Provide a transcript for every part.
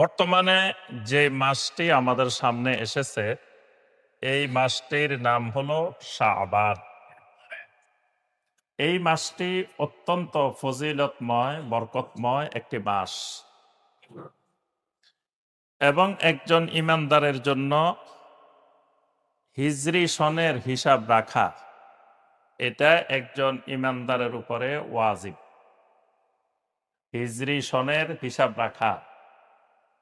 বর্তমানে যে মাসটি আমাদের সামনে এসেছে, এই মাসটির নাম হলো শাবান। এই মাসটি অত্যন্ত ফজিলতময়, বরকতময় একটি মাস। এবং একজন ইমানদারের জন্য হিজরি সনের হিসাব রাখা, এটা একজন ইমানদারের উপরে ওয়াজিব। হিজরি সনের হিসাব রাখা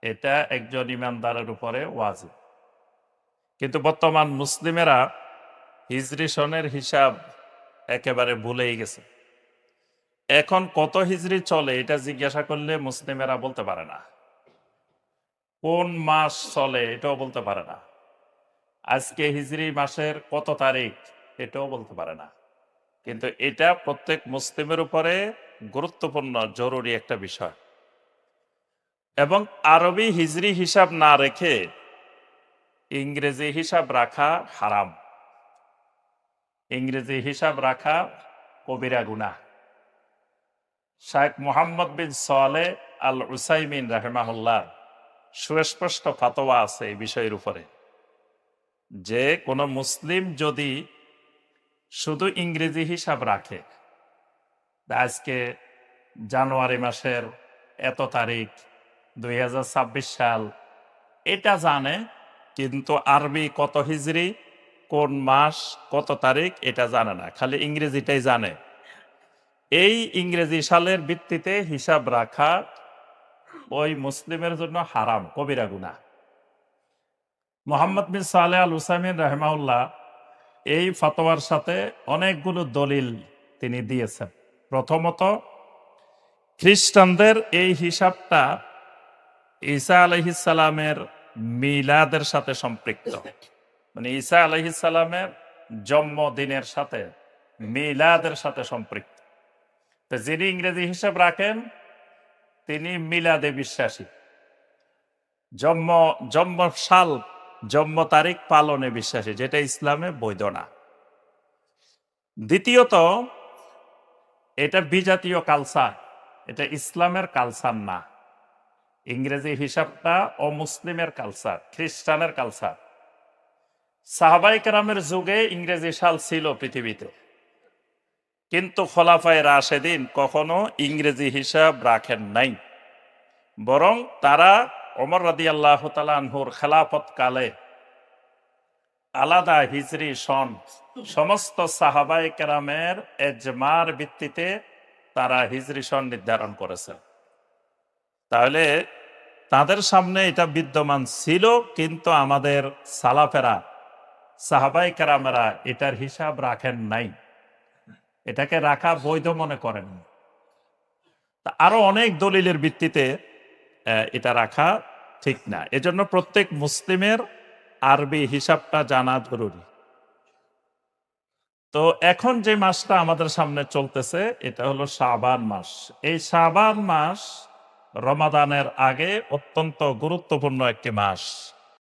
এটা একজন ইমানদারের উপরে ওয়াজিব। কিন্তু বর্তমান মুসলিমেরা হিজরি সনের হিসাব একেবারে ভুলেই গেছে। এখন কত হিজরি চলে এটা জিজ্ঞাসা করলে মুসলিমেরা বলতে পারে না। কোন মাস চলে এটাও বলতে পারে না। আজকে হিজরি মাসের কত তারিখ এটাও বলতে পারে না। কিন্তু এটা প্রত্যেক মুসলিমের উপরে গুরুত্বপূর্ণ, জরুরি একটা বিষয়। এবং আরবি হিজরি হিসাব না রেখে ইংরেজি হিসাব রাখা হারাম। ইংরেজি হিসাব রাখা কবিরা গুনা শাহেখ মোহাম্মদ বিন সোয়ালে আল উসাইমিন রাহেমাহুল্লাহ সুস্পষ্ট ফাতোয়া আছে এই বিষয়ের উপরে। যে কোনো মুসলিম যদি শুধু ইংরেজি হিসাব রাখে আজকে জানুয়ারি মাসের এত তারিখ দুই হাজার ছাব্বিশ সাল। এটা জানে, কিন্তু আরবি কত হিজড়ি কোন মাস, কত তারিখ, এটা জানে না। খালি ইংরেজিটাই জানে। এই ইংরেজি সালের ভিত্তিতে হিসাব রাখা ওই মুসলিমের জন্য হারাম, কবিরা গুনা মোহাম্মদ বিন সালে আল হুসাইমিন রাহমাউল্লাহ এই ফতোয়ার সাথে অনেকগুলো দলিল তিনি দিয়েছেন। প্রথমত, খ্রিস্টানদের এই হিসাবটা ঈসা আলহিসালামের মিলাদের সাথে সম্পৃক্ত। মানে ঈসা আলহিসালামের জন্মদিনের সাথে মিলাদের সাথে সম্পৃক্ত। তো যিনি ইংরেজি হিসাব রাখেন, তিনি মিলাদে বিশ্বাসী। জন্ম জন্ম সাল জন্ম তারিখ পালনে বিশ্বাসী, যেটা ইসলামে বৈধ না। দ্বিতীয়ত, এটা বিজাতীয় কালচার এটা ইসলামের কালচার না। ইংরেজি হিসাবটা অমুসলিমের কালচার খ্রিস্টানের কালচার সাহাবাই কেরামের যুগে ইংরেজি সাল ছিল পৃথিবীতে। কিন্তু খোলাফায় রাশেদিন কখনো ইংরেজি হিসাব রাখেন নাই। বরং তারা অমর রাদি আল্লাহ তালানহুর খেলাফত কালে আলাদা হিজরি সন সমস্ত সাহাবাই কেরামের এজমার ভিত্তিতে তারা হিজরি সন নির্ধারণ করেছেন। তাহলে তাদের সামনে এটা বিদ্যমান ছিল, কিন্তু আমাদের সালাফেরা, সাহাবাই কারামেরা এটার হিসাব রাখেন নাই। এটাকে রাখা বৈধ মনে করেন আরও অনেক দলিলের ভিত্তিতে এটা রাখা ঠিক না। এজন্য প্রত্যেক মুসলিমের আরবি হিসাবটা জানা জরুরি। তো এখন যে মাসটা আমাদের সামনে চলতেছে, এটা হলো শাবান মাস। এই শাবান মাস রমাদানের আগে অত্যন্ত গুরুত্বপূর্ণ একটি মাস।